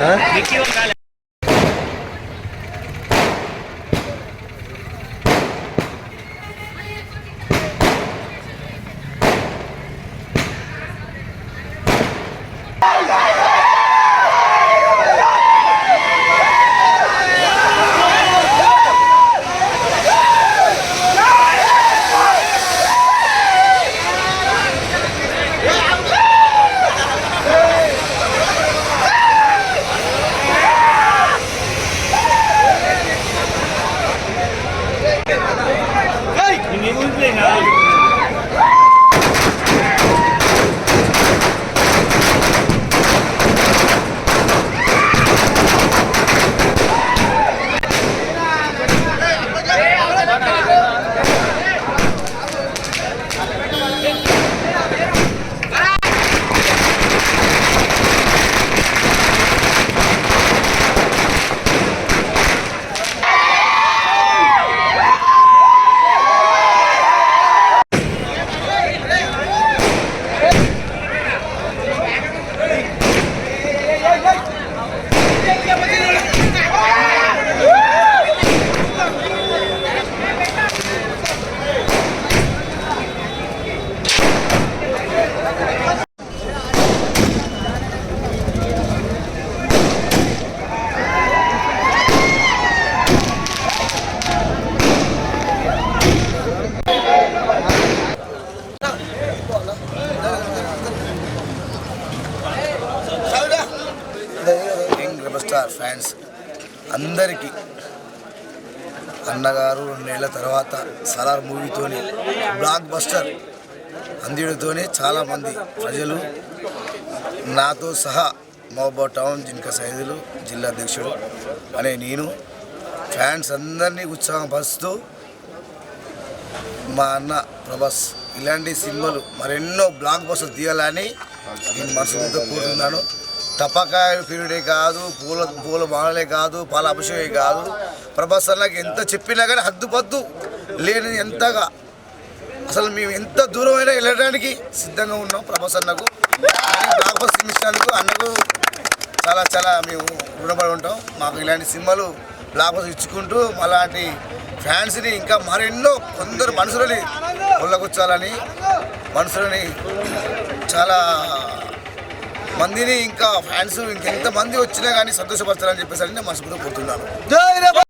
Yeah. Ding, fans అందరికీ. అన్నగారు రెండేళ్ళ తర్వాత సలార్ మూవీతో బ్లాక్ బస్టర్ అందియడంతోనే చాలామంది ప్రజలు నాతో సహా మహబా టౌన్ జింక సైదులు జిల్లా అధ్యక్షుడు అనే నేను ఫ్యాన్స్ అందరినీ ఉత్సాహపరుస్తూ మా అన్న ప్రభాస్ ఇలాంటి సినిమాలు మరెన్నో బ్లాక్ బస్టర్ తీయాలని నేను మనసుతో కోరుతున్నాను. తప్పకాయ పీరియడే కాదు పూల పూల మాలలే కాదు పాల అభిషేకే కాదు. ప్రభాస్ అన్నకి ఎంత చెప్పినా కానీ హద్దుపద్దు లేని ఎంతగా. అసలు మేము ఎంత దూరమైనా వెళ్ళడానికి సిద్ధంగా ఉన్నాం ప్రభాస్ అన్నకు. బ్లాక్ ఇచ్చినందుకు అన్నకు చాలా చాలా మేము రుణపడి ఉంటాం. మాకు ఇలాంటి సినిమాలు బ్లాక్ ఇచ్చుకుంటూ అలాంటి ఫ్యాన్స్ని ఇంకా మరెన్నో కొందరు మనుషులని కొల్లగొచ్చాలని మనుషులని చాలా మందిని ఇంకా ఫ్యాన్స్ ఇంకెంతమంది వచ్చినా కానీ సంతోషపరచాలని చెప్పేసి నేను మనసులో కోరుతున్నాను.